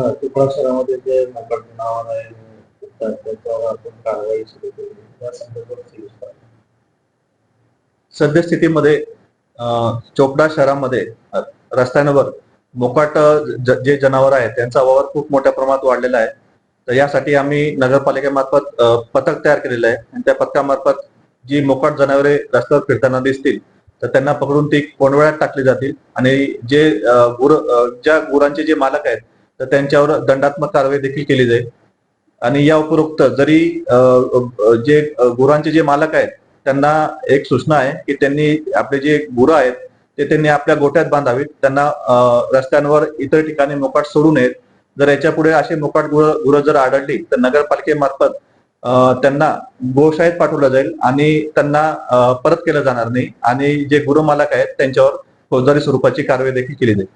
चिपळूण शहरामध्ये जे मोकट नावानं आहे आपण कारवाई सुरू केली. त्या संदर्भात सद्यस्थितीमध्ये चोपडा शहरामध्ये रस्त्यांवर मोकाट जे जनावर आहेत त्यांचा वावर खूप मोठ्या प्रमाणात वाढलेला आहे. तर यासाठी आम्ही नगरपालिकेमार्फत पथक तयार केलेलं आहे. आणि त्या पथकामार्फत जी मोकाट जनावरे रस्त्यावर फिरताना दिसतील तर त्यांना पकडून ती कोंडवळ्यात टाकली जातील. आणि जे गुर ज्या गुरांचे जे मालक आहेत तर त्यांच्यावर दंडात्मक कारवाई देखील केली जाईल. आणि या उपरोक्त जरी जे गुरांचे जे मालक आहेत त्यांना एक सूचना आहे की त्यांनी आपले जे गुरं आहेत ते त्यांनी आपल्या गोट्यात बांधावीत. त्यांना रस्त्यांवर इतर ठिकाणी मोकाट सोडू नयेत. जर याच्यापुढे असे मोकाट गुरं गुरं जर आढळली तर नगरपालिकेमार्फत त्यांना गोशाळेत पाठवलं जाईल आणि त्यांना परत केलं जाणार नाही. आणि जे गुरु मालक आहेत त्यांच्यावर फौजदारी स्वरूपाची कारवाई देखील केली जाईल.